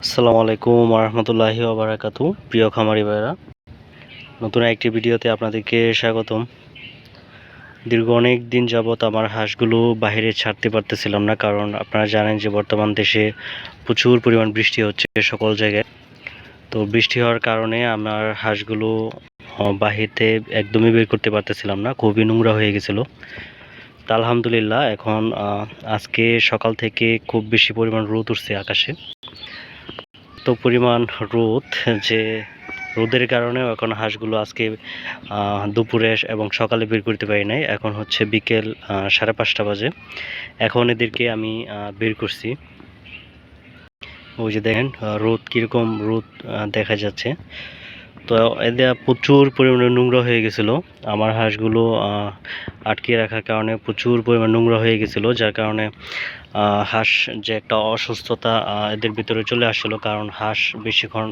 আসসালামু আলাইকুম রহমতুল্লাহি ওবরাকাতু প্রিয় খামারি ভাইরা নতুন একটি ভিডিওতে আপনাদেরকে স্বাগতম। দীর্ঘ অনেক দিন যাবৎ আমার হাঁসগুলো বাইরে ছাড়তে পারতেছিলাম না, কারণ আপনারা জানেন যে বর্তমান দেশে প্রচুর পরিমাণ বৃষ্টি হচ্ছে সকল জায়গায়। তো বৃষ্টি হওয়ার কারণে আমার হাঁসগুলো বাহিরতে একদমই বের করতে পারতেছিলাম না, খুবই নোংরা হয়ে গেছিল। তা আলহামদুলিল্লাহ, এখন আজকে সকাল থেকে খুব বেশি পরিমাণ রোদ উঠছে আকাশে। এত পরিমাণ রোদ যে রোদের কারণেও এখন হাঁসগুলো আজকে দুপুরে এবং সকালে বের করতে পারি নাই। এখন হচ্ছে বিকেল সাড়ে পাঁচটা বাজে। এখন এদেরকে আমি বের করছি। ওই যে দেখেন রোদ কীরকম রোদ দেখা যাচ্ছে। তো এদের প্রচুর পরিমাণে নোংরা হয়ে গেছিল। আমার হাঁসগুলো আটকে রাখার কারণে প্রচুর পরিমাণ নোংরা হয়ে গেছিল, যার কারণে হাঁস যে একটা অসুস্থতা এদের ভিতরে চলে আসলো কারণ হাঁস বেশিক্ষণ,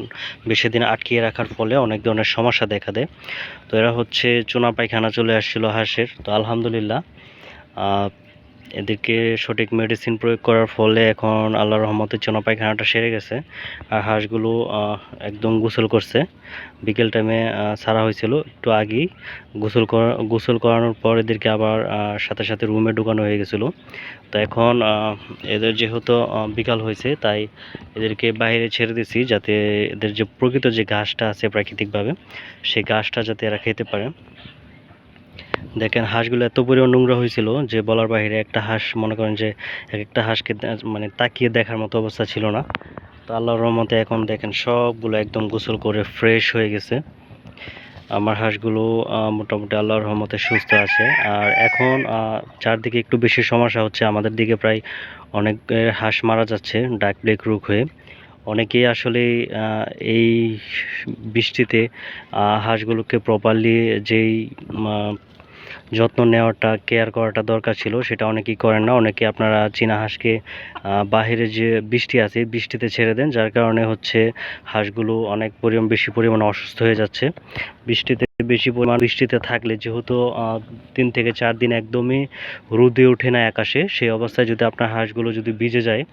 বেশি দিন আটকিয়ে রাখার ফলে অনেক ধরনের সমস্যা দেখা দেয়। তো এরা হচ্ছে চুনা পায়খানা চলে আসছিল হাঁসের। তো আলহামদুলিল্লাহ এদেরকে সঠিক মেডিসিন প্রয়োগ করার ফলে এখন আল্লাহ রহমতে চুনা পায়খানাটা সেরে গেছে। আর হাঁসগুলো একদম গোসল করছে। বিকেল টাইমে ছাড়া হয়েছিল একটু আগেই। গোসল করা, গোসল করানোর পর এদেরকে আবার সাথে সাথে রুমে ঢুকানো হয়ে গেছিল। তো এখন এদের যেহেতু বিকাল হয়েছে, তাই এদেরকে বাইরে ছেড়ে দিছি যাতে এদের যে প্রকৃত যে ঘাসটা আছে প্রাকৃতিকভাবে, সেই ঘাসটা যাতে এরা খেতে পারে। দেখেন হাঁসগুলো এত পরিমাণ নোংরা হয়েছিল যে বলার বাইরে একটা হাঁস, মনে করেন যে এক একটা হাঁসকে মানে তাকিয়ে দেখার মতো অবস্থা ছিল না। তো আল্লাহর রহমতে এখন দেখেন সবগুলো একদম গোসল করে ফ্রেশ হয়ে গেছে। আমার হাঁসগুলো মোটামুটি আল্লাহর রহমতে সুস্থ আছে। আর এখন চারদিকে একটু বেশি সমস্যা হচ্ছে। আমাদের দিকে প্রায় অনেক হাঁস মারা যাচ্ছে ডাক ব্লেক রোগ হয়ে। অনেকেই আসলে এই বৃষ্টিতে হাঁসগুলোকে প্রপারলি যেই যত্ন নেওয়াটা কেয়ার করাটা দরকার ছিল, সেটা অনেকেই করেন না। অনেকে আপনারা চীনা হাঁসকে বাহিরে যে বৃষ্টি আছে বৃষ্টিতে ছেড়ে দেন, যার কারণে হচ্ছে হাঁসগুলো অনেক পরিমাণ, বেশি পরিমাণে অসুস্থ হয়ে যাচ্ছে। বৃষ্টিতে বেশি পরিমাণ, বৃষ্টিতে থাকলে যেহেতু তিন থেকে চার দিন একদমই রোদে ওঠে না আকাশে, সেই অবস্থায় যদি আপনার হাঁসগুলো যদি ভিজে যায়,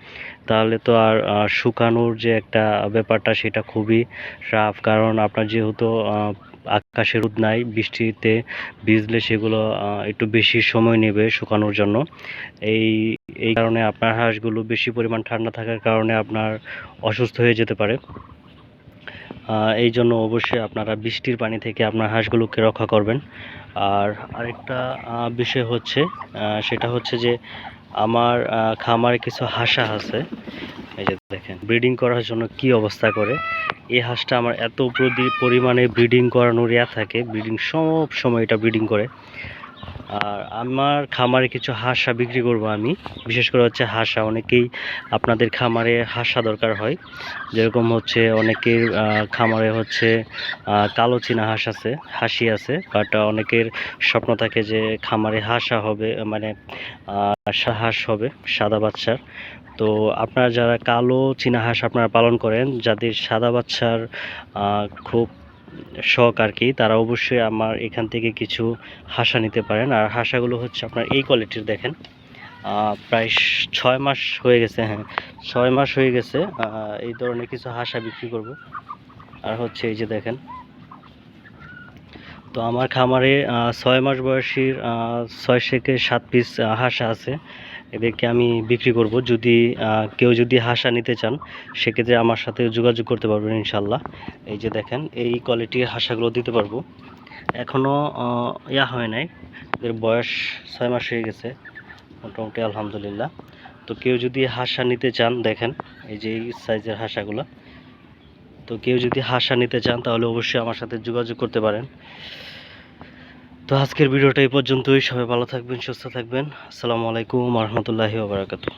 তাহলে তো আর শুকানোর যে একটা ব্যাপারটা, সেটা খুবই রাফ। কারণ আপনার যেহেতু আকাশে রোদ নাই, বৃষ্টিতে ভিজলে সেগুলো একটু বেশি সময় নেবে শুকানোর জন্য। এই এই কারণে আপনার হাঁসগুলো বেশি পরিমাণ ঠান্ডা থাকার কারণে আপনার অসুস্থ হয়ে যেতে পারে। এই জন্য অবশ্যই আপনারা বৃষ্টির পানি থেকে আপনার হাঁসগুলোকে রক্ষা করবেন। আর আরেকটা বিষয় হচ্ছে সেটা হচ্ছে যে আমার খামারে কিছু হাঁসা আছে। এই যে দেখেন ব্রিডিং করার জন্য কি অবস্থা করে? এই হাঁসটা আমার এত পরিমাণে ব্রিডিং করানোর ইয়া থাকে ব্রিডিং সব সময় এটা ব্রিডিং করে। আর আমার খামারে কিছু হাঁসা বিক্রি করব আমি। বিশেষ করে হচ্ছে হাঁসা, অনেকেই আপনাদের খামারে হাঁসা দরকার হয়। যেরকম হচ্ছে অনেকের খামারে হচ্ছে কালো চীনা হাঁস আছে, হাসি আছে বাট অনেকের স্বপ্ন থাকে যে খামারে হাঁসা হবে মানে হাঁস হবে, সাদা বাচ্চার। তো আপনারা যারা কালো চীনা হাঁস আপনারা পালন করেন, যাদের সাদা বাচ্চার খুব শখ আর কি, তারা অবশ্যই আমার এখান থেকে কিছু হাসা নিতে পারেন। আর হাসাগুলো হচ্ছে আপনার এই কোয়ালিটির দেখেন। প্রায় ছয় মাস হয়ে গেছে হ্যাঁ ছয় মাস হয়ে গেছে এই ধরনের কিছু হাসা বিক্রি করব। আর হচ্ছে এই যে দেখেন তো আমার খামারে ছয় মাস বয়সীর ছয় থেকে সাত পিস হাঁসা আছে। এদেরকে আমি বিক্রি করব। যদি কেউ যদি হাঁসা নিতে চান, সেক্ষেত্রে আমার সাথে যোগাযোগ করতে পারবেন ইনশাল্লাহ। এই যে দেখেন, এই কোয়ালিটির হাঁসাগুলো দিতে পারব। এখনও ইয়া হয় নাই। এদের বয়স ছয় মাস হয়ে গেছে। মোটামুটি আলহামদুলিল্লাহ। তো কেউ যদি হাঁসা নিতে চান, দেখেন, এই যে এই সাইজের হাঁসাগুলো। তো কেউ যদি হাসা নিতে চান, তাহলে অবশ্যই আমার সাথে যোগাযোগ করতে পারেন। তো আজকের ভিডিওটা এই পর্যন্তই। সবাই ভালো থাকবেন, সুস্থ থাকবেন। আসসালামু আলাইকুম রহমতুল্লাহি ওবরাকাতু